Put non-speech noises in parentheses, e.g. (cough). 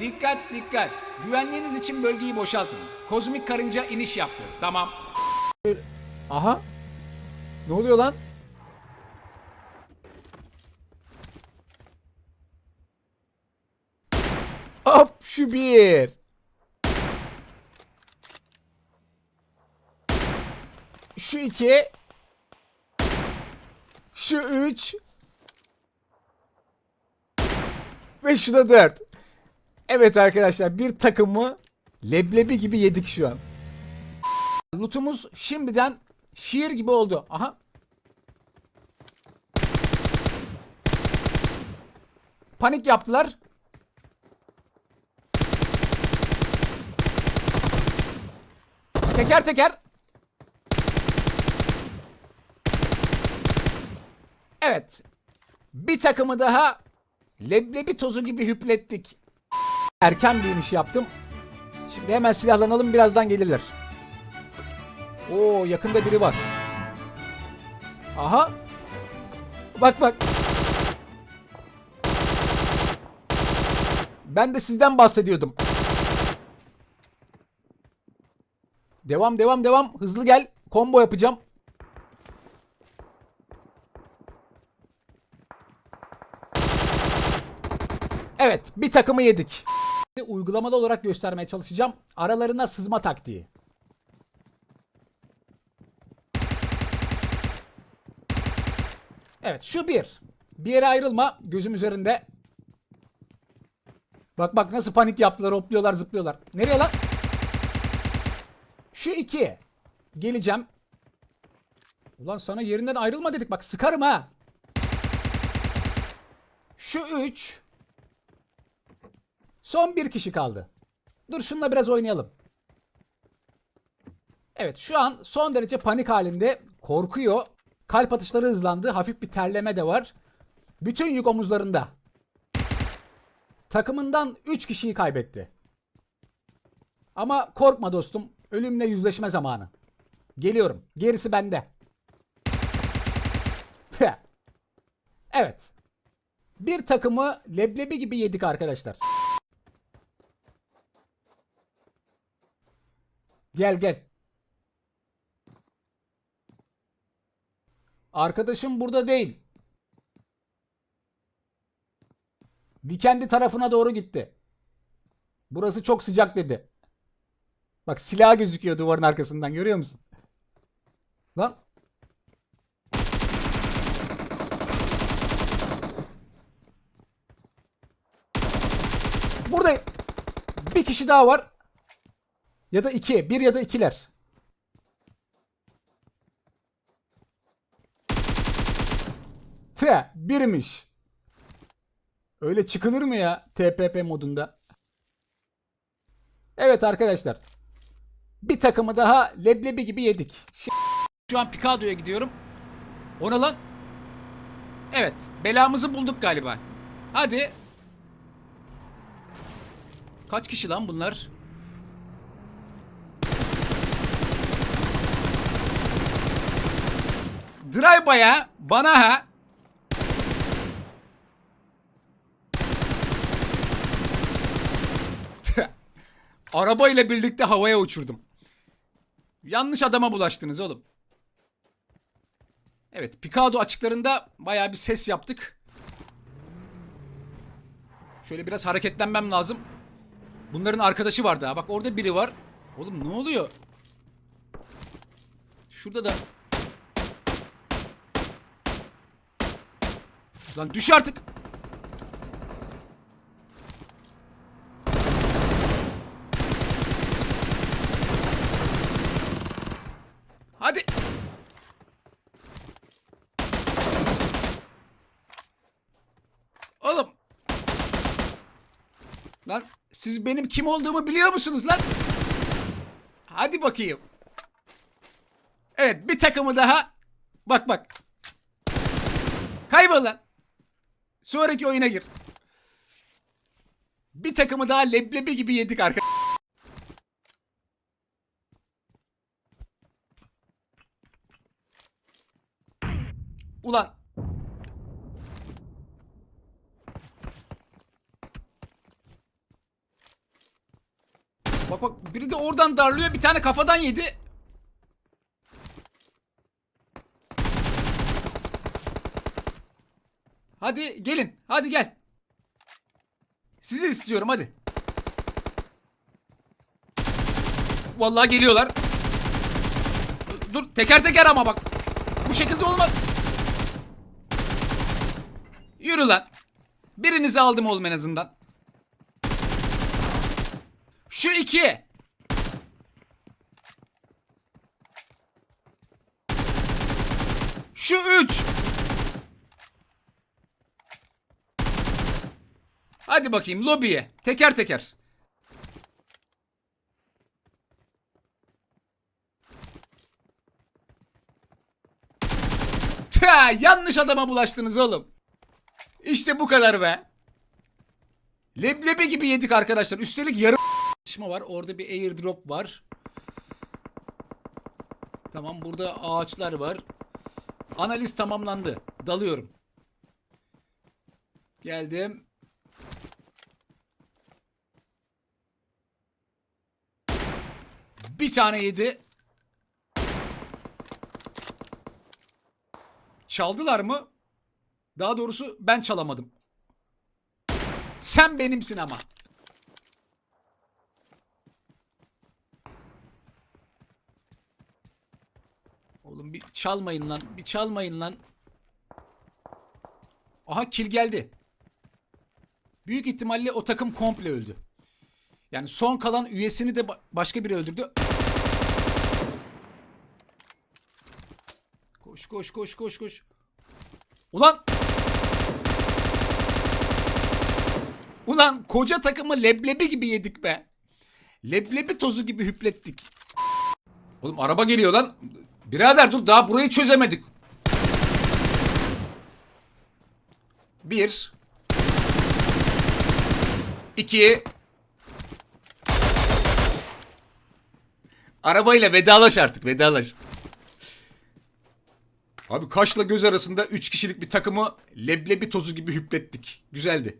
Dikkat dikkat. Güvenliğiniz için bölgeyi boşaltın. Kozmik karınca iniş yaptı. Tamam. Aha. Ne oluyor lan? Hop şu bir. Şu iki. Şu üç. Ve şu da dört. Evet arkadaşlar bir takımı leblebi gibi yedik şu an. Lootumuz şimdiden şiir gibi oldu. Aha. Panik yaptılar. Teker teker. Evet. Bir takımı daha leblebi tozu gibi hüplettik. Erken bir iniş yaptım. Şimdi hemen silahlanalım birazdan gelirler. Oo yakında biri var. Aha. Bak bak. Ben de sizden bahsediyordum. Devam devam devam. Hızlı gel. Combo yapacağım. Evet, bir takımı yedik. Uygulamalı olarak göstermeye çalışacağım. Aralarına sızma taktiği. Evet şu bir. Bir yere ayrılma. Gözüm üzerinde. Bak bak nasıl panik yaptılar. Hopluyorlar zıplıyorlar. Nereye lan? Şu iki. Geleceğim. Ulan sana yerinden ayrılma dedik. Bak sıkarım ha. Şu üç. Son bir kişi kaldı. Dur şununla biraz oynayalım. Evet şu an son derece panik halinde. Korkuyor. Kalp atışları hızlandı. Hafif bir terleme de var. Bütün yük omuzlarında. Takımından 3 kişiyi kaybetti. Ama korkma dostum. Ölümle yüzleşme zamanı. Geliyorum. Gerisi bende. (laughs) evet. Bir takımı leblebi gibi yedik arkadaşlar. Gel gel. Arkadaşım burada değil. Bir kendi tarafına doğru gitti. Burası çok sıcak dedi. Bak silah gözüküyor duvarın arkasından görüyor musun? Lan. Buradayım. Bir kişi daha var. Ya da iki. Bir ya da ikiler. Te birmiş. Öyle çıkılır mı ya TPP modunda? Evet arkadaşlar. Bir takımı daha leblebi gibi yedik. Şu an Picado'ya gidiyorum. Ona lan. Evet. Belamızı bulduk galiba. Hadi. Kaç kişi lan bunlar? Drive-by'a bana ha. (laughs) Arabayla birlikte havaya uçurdum. Yanlış adama bulaştınız oğlum. Evet, Picado açıklarında bayağı bir ses yaptık. Şöyle biraz hareketlenmem lazım. Bunların arkadaşı var daha. Bak orada biri var. Oğlum ne oluyor? Şurada da. Lan düş artık. Hadi. Oğlum. Lan siz benim kim olduğumu biliyor musunuz lan? Hadi bakayım. Evet bir takımı daha. Bak bak. Kaybol lan. Sonraki oyuna gir. Bir takımı daha leblebi gibi yedik arkadaşlar. Ulan. Bak bak biri de oradan darlıyor bir tane kafadan yedi. Hadi gelin. Hadi gel. Sizi istiyorum hadi. Vallahi geliyorlar. Dur teker teker ama bak. Bu şekilde olmaz. Yürü lan. Birinizi aldım oğlum en azından. Şu iki. Şu üç. Hadi bakayım lobiye. Teker teker. Tüh, yanlış adama bulaştınız oğlum. İşte bu kadar be. Leblebi gibi yedik arkadaşlar. Üstelik yarım çalışma var. Orada bir airdrop var. Tamam burada ağaçlar var. Analiz tamamlandı. Dalıyorum. Geldim. Bir tane yedi. Çaldılar mı? Daha doğrusu ben çalamadım. Sen benimsin ama. Oğlum bir çalmayın lan. Bir çalmayın lan. Aha kill geldi. Büyük ihtimalle o takım komple öldü. Yani son kalan üyesini de ba- başka biri öldürdü. Koş koş koş koş koş. Ulan! Ulan koca takımı leblebi gibi yedik be. Leblebi tozu gibi hüplettik. Oğlum araba geliyor lan. Birader dur daha burayı çözemedik. Bir. İki. Arabayla vedalaş artık vedalaş. Abi kaşla göz arasında 3 kişilik bir takımı leblebi tozu gibi hüplettik. Güzeldi.